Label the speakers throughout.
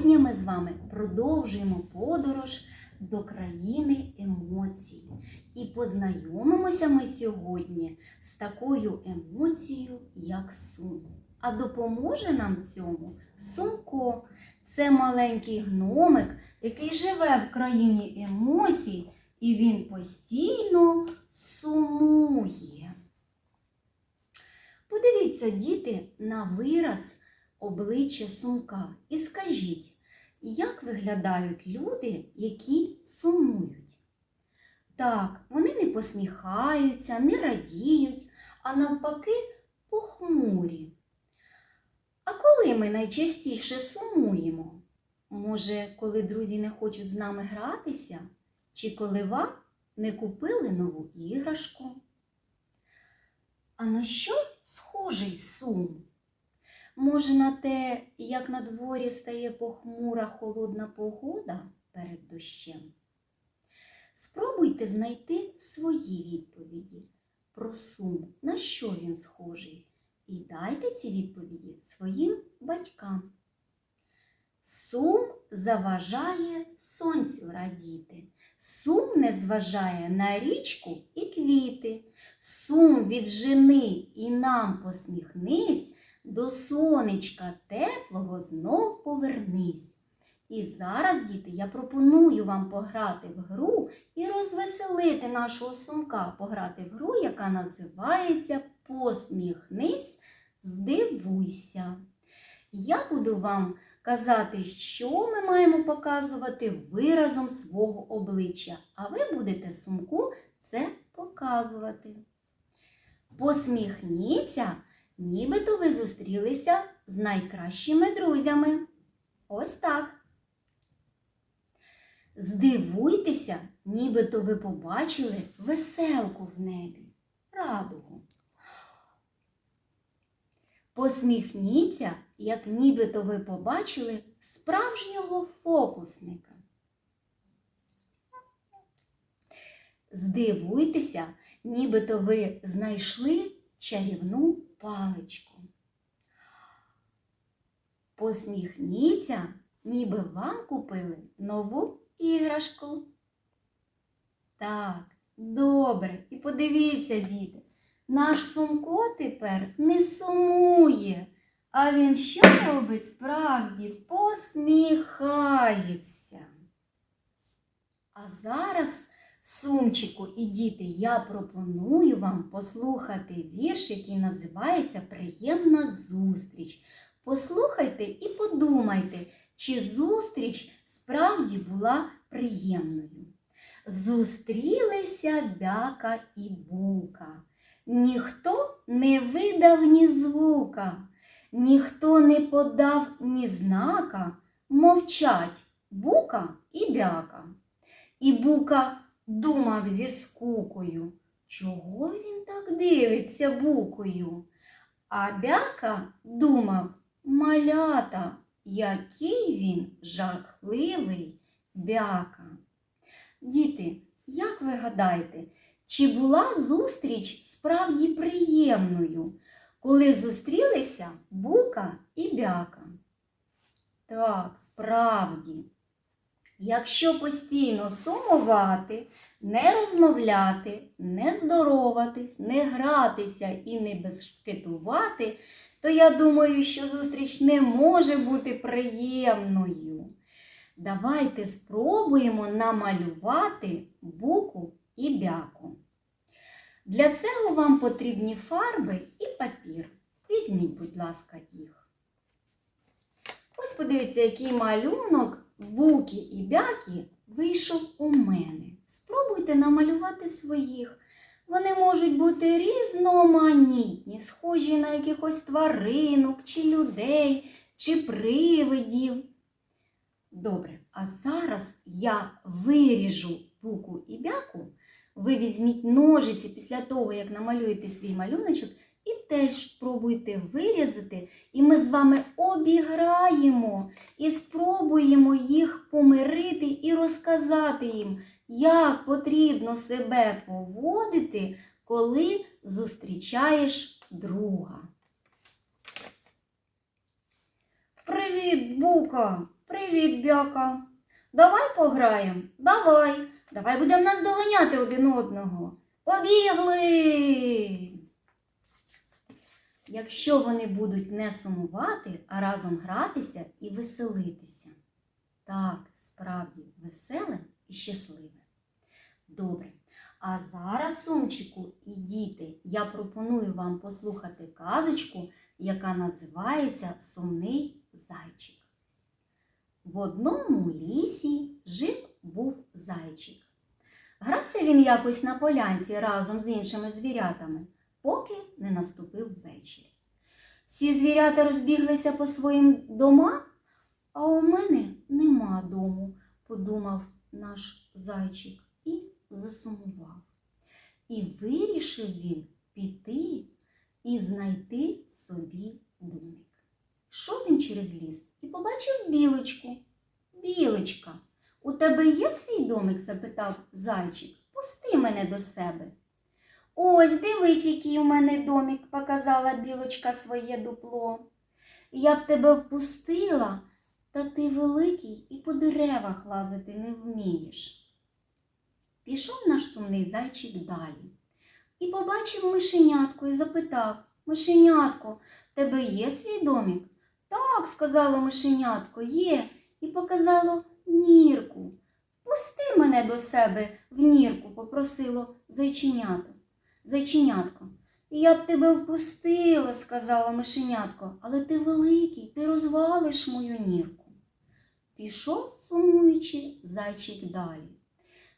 Speaker 1: Сьогодні ми з вами продовжуємо подорож до країни емоцій. І познайомимося ми сьогодні з такою емоцією, як сум. А допоможе нам цьому Сумко. Це маленький гномик, який живе в країні емоцій, і він постійно сумує. Подивіться, діти, на вираз обличчя сумка і скажіть, як виглядають люди, які сумують? Так, вони не посміхаються, не радіють, а навпаки похмурі. А коли ми найчастіше сумуємо? Може, коли друзі не хочуть з нами гратися, чи коли вам не купили нову іграшку? А на що схожий сум? Може, на те, як на дворі стає похмура холодна погода перед дощем? Спробуйте знайти свої відповіді про сум, на що він схожий, і дайте ці відповіді своїм батькам. Сум заважає сонцю радіти, сум не зважає на річку і квіти, сум віджени і нам посміхнись, до сонечка теплого знов повернись. І зараз, діти, я пропоную вам пограти в гру і розвеселити нашого сумка, пограти в гру, яка називається Посміхнись, здивуйся. Я буду вам казати, що ми маємо показувати виразом свого обличчя, а ви будете сумку це показувати. Посміхніться, нібито ви зустрілися з найкращими друзями. Ось так. Здивуйтеся, нібито ви побачили веселку в небі, радугу. Посміхніться, як нібито ви побачили справжнього фокусника. Здивуйтеся, нібито ви знайшли чарівну паличку. Посміхніться, ніби вам купили нову іграшку. Так, добре. І подивіться, діти, наш Сумко тепер не сумує, а він що робить справді? Посміхається. А зараз, сумчику і діти, я пропоную вам послухати вірш, який називається Приємна зустріч. Послухайте і подумайте, чи зустріч справді була приємною. Зустрілися бяка і бука. Ніхто не видав ні звука, ніхто не подав ні знака, мовчать бука і бяка. І бука думав зі скукою, чого він так дивиться букою? А бяка думав, малята, який він жахливий бяка. Діти, як ви гадаєте, чи була зустріч справді приємною, коли зустрілися бука і бяка? Так, справді. Якщо постійно сумувати, не розмовляти, не здороватись, не гратися і не бешкетувати, то я думаю, що зустріч не може бути приємною. Давайте спробуємо намалювати буку і бяку. Для цього вам потрібні фарби і папір. Візьміть, будь ласка, їх. Ось подивіться, який малюнок буки і бяки вийшов у мене. Спробуйте намалювати своїх. Вони можуть бути різноманітні, схожі на якихось тваринок, чи людей, чи привидів. Добре, а зараз я виріжу буку і бяку. Ви візьміть ножиці після того, як намалюєте свій малюночок, і теж спробуйте вирізати. І ми з вами обіграємо і спробуємо їх помирити і розказати їм, як потрібно себе поводити, коли зустрічаєш друга. Привіт, Бука! Привіт, бяка. Давай пограємо. Давай. Давай будемо наздоганяти один одного. Побігли. Якщо вони будуть не сумувати, а разом гратися і веселитися. Так, справді веселе і щасливе. Добре. А зараз, сумчику і діти, я пропоную вам послухати казочку, яка називається Сумний зайчик. В одному лісі жив був зайчик. Грався він якось на полянці разом з іншими звірятами, поки не наступив вечір. Всі звірята розбіглися по своїм домам, а у мене нема дому, подумав наш зайчик і засумував. І вирішив він піти і знайти собі домик. Йшов він через ліс і побачив білочку. Білочка, у тебе є свій домик? запитав зайчик. Пусти мене до себе. Ось дивись, який у мене домик, показала білочка своє дупло. Я б тебе впустила, та ти великий і по деревах лазити не вмієш. Пішов наш сумний зайчик далі і побачив мишенятку і запитав Мишенятко, тебе є свій домик? Так, сказало мишенятко, є, і показало нірку. Пусти мене до себе в нірку, попросило зайченято. Зайченятко, я б тебе впустила, сказала мишенятко, але ти великий, ти розвалиш мою нірку. Пішов, сумуючи, зайчик далі.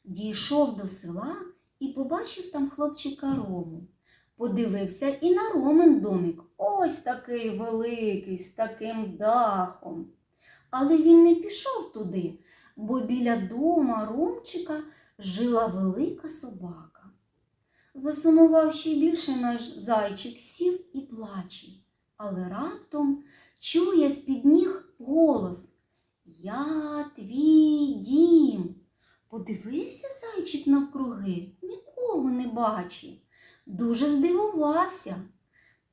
Speaker 1: Дійшов до села і побачив там хлопчика Рому. Подивився і на Ромин домик. Ось такий великий, з таким дахом. Але він не пішов туди, бо біля дома Ромчика жила велика собака. Засумував ще більше наш зайчик, сів і плаче, але раптом чує з-під ніг голос Я твій дім. Подивився зайчик навкруги, нікого не бачив. Дуже здивувався.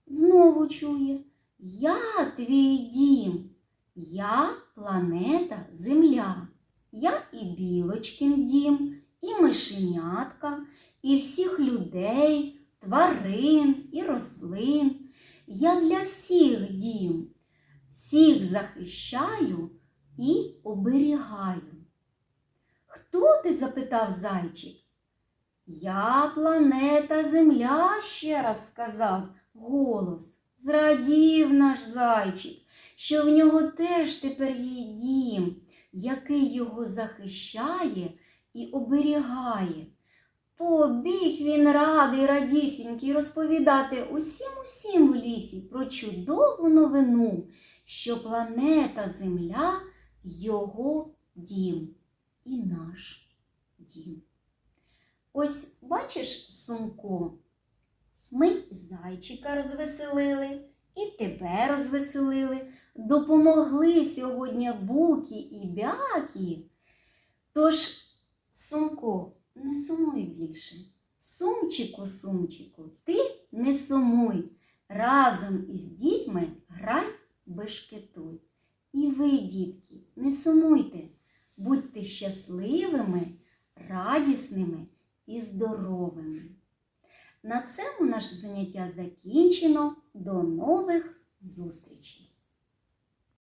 Speaker 1: Знову чує Я твій дім, я планета Земля, я і білочкин дім, і мишенятка, і всіх людей, тварин і рослин. Я для всіх дім, всіх захищаю і оберігаю. Хто ти? запитав зайчик. Я планета Земля, ще раз сказав голос. Зрадів наш зайчик, що в нього теж тепер є дім, який його захищає і оберігає. Побіг він радий, радісінький розповідати усім усім в лісі про чудову новину, що планета Земля його дім і наш дім. Ось бачиш, сумку, ми зайчика розвеселили і тебе розвеселили, допомогли сьогодні буки і бякі. Тож, сумко, не сумуй більше. Сумчику, сумчику, ти не сумуй. Разом із дітьми грай бешкетуй. І ви, дітки, не сумуйте, будьте щасливими, радісними і здоровими. На цьому наше заняття закінчено. До нових зустрічей!